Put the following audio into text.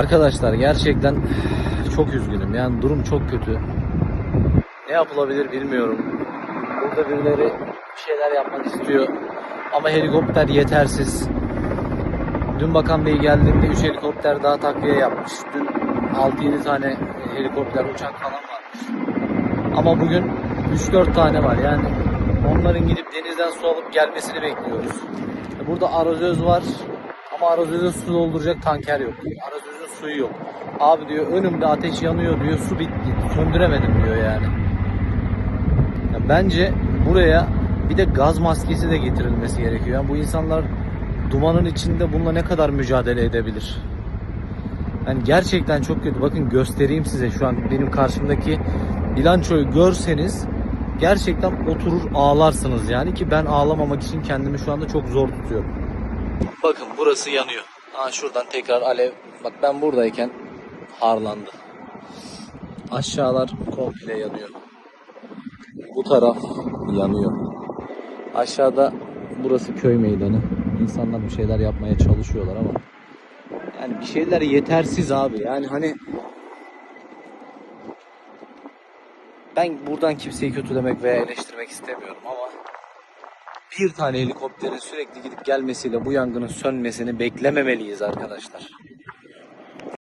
Arkadaşlar gerçekten çok üzgünüm. Yani durum çok kötü. Ne yapılabilir bilmiyorum. Burada birileri bir şeyler yapmak istiyor. Ama helikopter yetersiz. Dün Bakan Bey geldiğinde 3 helikopter daha takviye yapmış. Dün 6-7 tane helikopter uçak falan varmış. Ama bugün 3-4 tane var. Yani onların gidip denizden su alıp gelmesini bekliyoruz. Burada arazöz var. Ama arazöze su dolduracak tanker yok. Arazözün suyu yok. Abi diyor önümde ateş yanıyor diyor. Su bitti. Söndüremedim diyor yani. Ya bence buraya bir de gaz maskesi de getirilmesi gerekiyor. Yani bu insanlar dumanın içinde bununla ne kadar mücadele edebilir? Yani gerçekten çok kötü. Bakın göstereyim size şu an benim karşımdaki bilançoyu görseniz gerçekten oturur ağlarsınız yani ki ben ağlamamak için kendimi şu anda çok zor tutuyorum. Bakın burası yanıyor. Aa şuradan tekrar alev. Bak ben buradayken harlandı. Aşağılar komple yanıyor. Bu taraf yanıyor. Aşağıda burası köy meydanı. İnsanlar bir şeyler yapmaya çalışıyorlar ama yani bir şeyler yetersiz abi. Yani hani ben buradan kimseyi kötülemek veya eleştirmek istemiyorum ama bir tane helikopterin sürekli gidip gelmesiyle bu yangının sönmesini beklememeliyiz arkadaşlar.